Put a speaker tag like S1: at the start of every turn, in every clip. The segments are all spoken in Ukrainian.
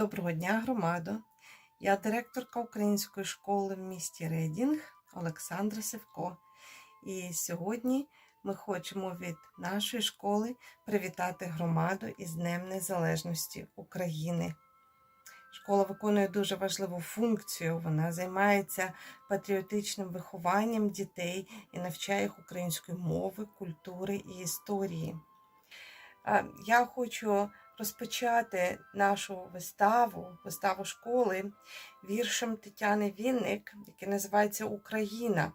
S1: Доброго дня, громадо! Я директорка української школи в місті Рейдінг Олександра Севко. І сьогодні ми хочемо від нашої школи привітати громаду із Днем Незалежності України. Школа виконує дуже важливу функцію. Вона займається патріотичним вихованням дітей і навчає їх української мови, культури і історії. Я хочу розпочати нашу виставу, виставу школи віршем Тетяни Вінник, який називається Україна.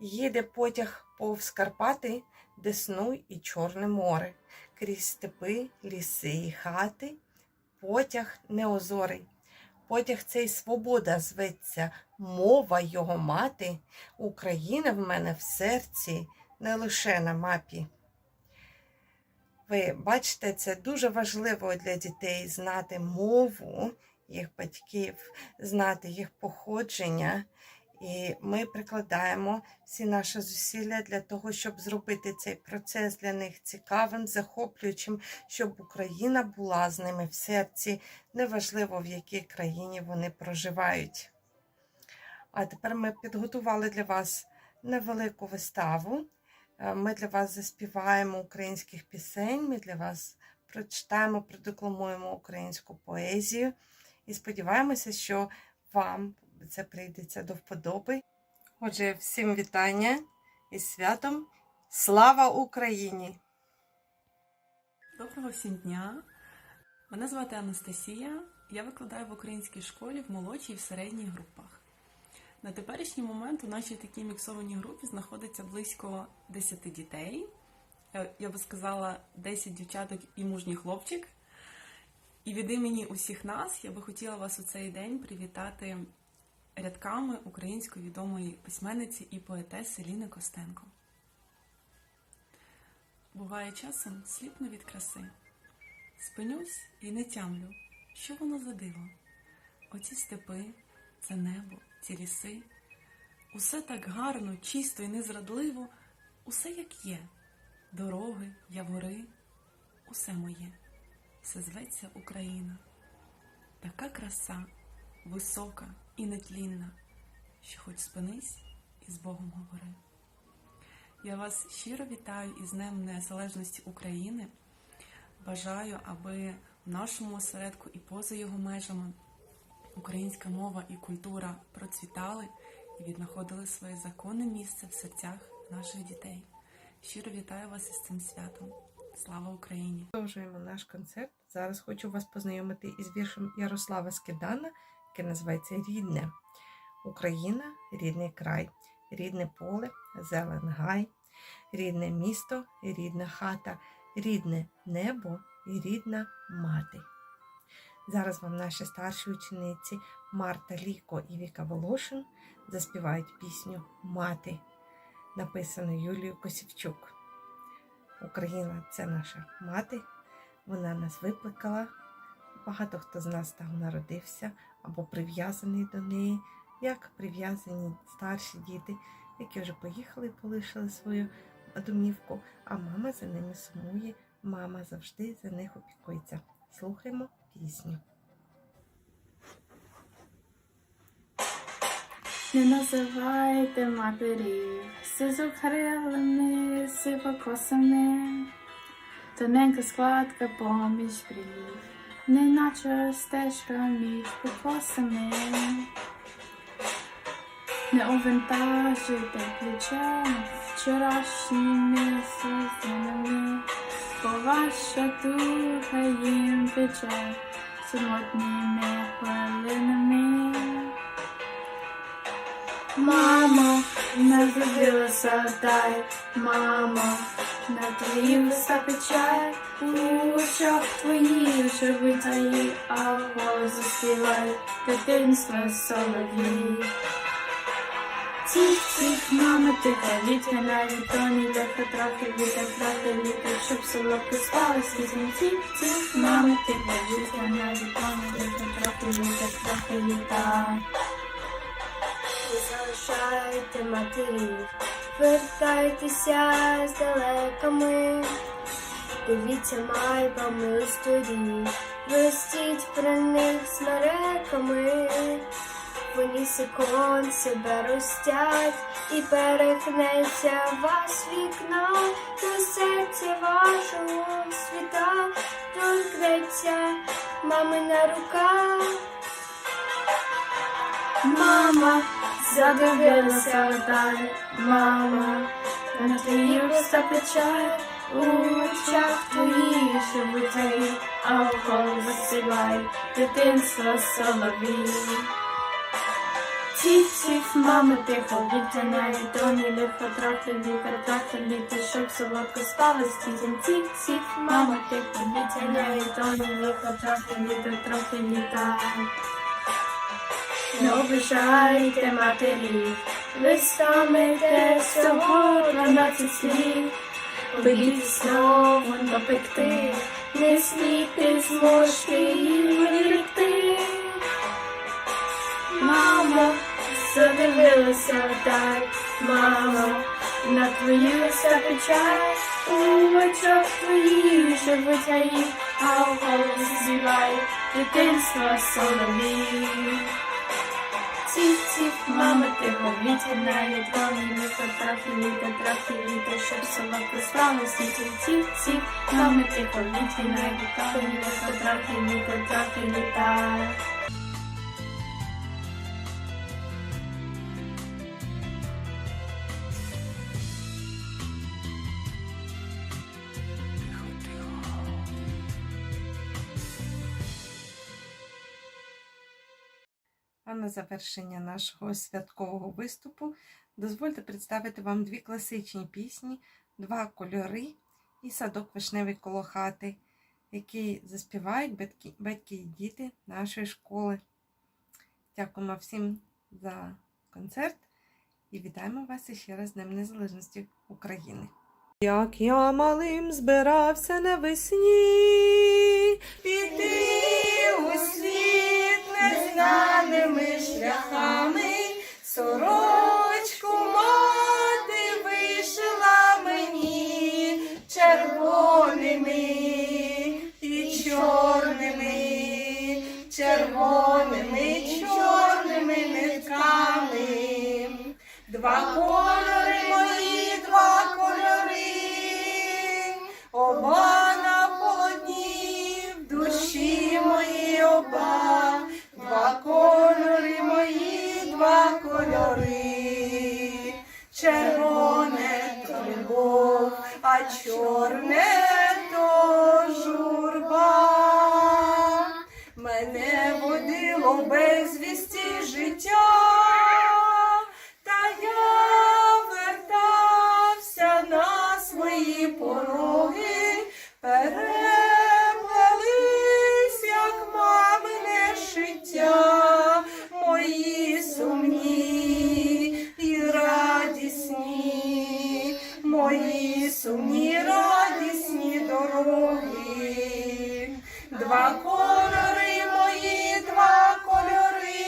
S1: Їде потяг повз Карпати, Десну і Чорне море, крізь степи, ліси і хати, потяг неозорий. Потяг цей свобода зветься, мова його мати, Україна в мене в серці, не лише на мапі. Ви бачите, це дуже важливо для дітей знати мову їх батьків, знати їх походження. І ми прикладаємо всі наші зусилля для того, щоб зробити цей процес для них цікавим, захоплюючим, щоб Україна була з ними в серці, неважливо в якій країні вони проживають. А тепер ми підготували для вас невелику виставу. Е, Ми для вас заспіваємо українських пісень, ми для вас прочитаємо, продекламуємо українську поезію і сподіваємося, що вам це прийдеться до вподоби. Отже, всім вітання із святом. Слава Україні!
S2: Доброго всім дня! Мене звати Анастасія. Я викладаю в українській школі в молодшій і в середніх групах. На теперішній момент у нашій такій міксованій групі знаходиться близько 10 дітей. Я, я би сказала, 10 дівчаток і мужній хлопчик. І від імені усіх нас я би хотіла вас у цей день привітати рядками української відомої письменниці і поетеси Ліни Костенко. Буває часом сліпну від краси. Спинюсь і не тямлю, що воно за диво. Оці степи, це небо, ці ліси. Усе так гарно, чисто і незрадливо, усе як є. Дороги, явори, усе моє, все зветься Україна. Така краса, висока і нетлінна, що хоч спинись і з Богом говори. Я вас щиро вітаю із Днем Незалежності України. Бажаю, аби в нашому осередку і поза його межами українська мова і культура процвітали і віднаходили своє законне місце в серцях наших дітей. Щиро вітаю вас із цим святом. Слава Україні!
S1: Продовжуємо наш концерт. Зараз хочу вас познайомити із віршем Ярослава Скидана, який називається Рідне. Україна, рідний край, рідне поле, зелен гай, рідне місто, рідна хата, рідне небо і рідна мати. Зараз вам наші старші учениці Марта Ліко і Віка Волошин заспівають пісню Мати, написану Юлією Косівчук. Україна це наша мати, вона нас викликала. Багато хто з нас там народився або прив'язаний до неї, як прив'язані старші діти, які вже поїхали і полишили свою домівку, а мама за ними сумує, мама завжди за них опікується. Слухаймо пісню.
S3: Не називайте матерів сизокрилими, сивокосами, тоненька складка поміж брів, неначе стежка між покосами. Не увантажуйте плечем вчорашніми сльозами, ваша духа їм пече самотніми хвилинами. Мамо, не дивилася дай, мамо, на твої вуста печаль, у очах твої вже витаї, а голос заспівай дитинство солов'ї. Тих, тих, мама, тиха, вітка на вітоні, легко трохи вітер, трохи вітер, щоб солодко спала слізні. Тих, тих, мама, тиха, вітка на вітоні, легко трохи вітер, трохи.
S4: Не залишайте матерів, вертайтеся з далеками, дивіться майбами у сторі, ростіть при них ліси кон себе ростять, і перехнеться вас вікна, до серця вашого світа, торкнеться мамина рука. Мама задивилася вдаль, мама, на твої уста печаль, у очах твоїх животі, а в голос засилай дитинство соловій. Тіх-тіх, мами, тихо, відтяняє доні, лихо трохи літер, щоб солодко спали стітін. Тіх-тіх, мама, тихо, відтяняє доні, лихо літер, трохи літа. Не обижайте матерів, ви станете всього дванадцять слів. Побіді слово допекти, не смійте зможете їм вдаль, мамо, на твої уста печаль, у очах твоїх живуть гаї, а в голосі зівай дитинство соловій. Тіх-тіх, мама, ти повітря навіть вони літо, трохи літо, трохи літо, щоб солодко спали світі. Тіх-тіх, мама, ти повітря навіть трохи літо, трохи літо, трохи літа.
S5: На завершення нашого святкового виступу дозвольте представити вам дві класичні пісні, два кольори і садок вишневий коло хати, які заспівають батьки, батьки і діти нашої школи. Дякуємо всім за концерт і вітаємо вас іще раз Днем Незалежності України. Як я малим збирався навесні, сумні радісні дороги. Два кольори мої, два кольори,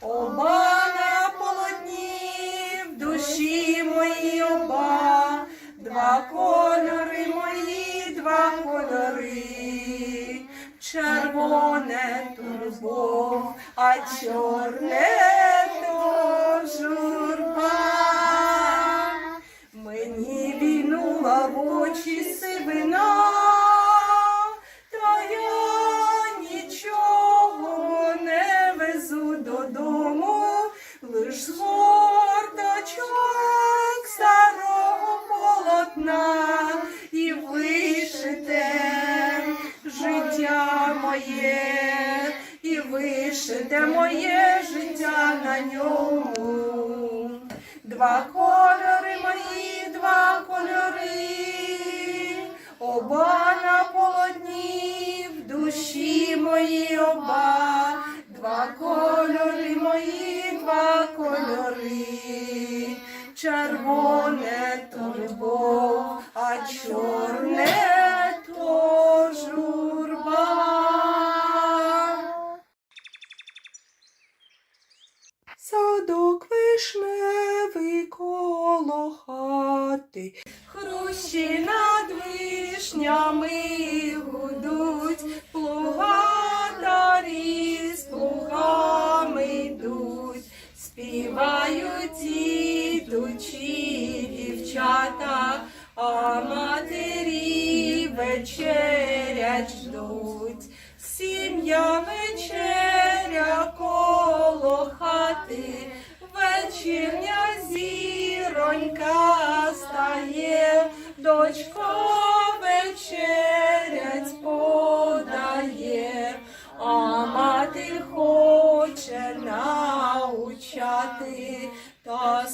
S5: оба на полотні, в душі мої оба, два кольори мої, два кольори, червоне любов, а чорне оба, два кольори мої, два кольори, червоне то любов, а чорне то журба. Садок вишневий коло хати, хрущі над вишнями гудуть, співають і дівчата, а матері вечерять ждуть, сім'я вечеря коло хати, вечірня зіронька стає, дочко вечерять подає, а мати ходить та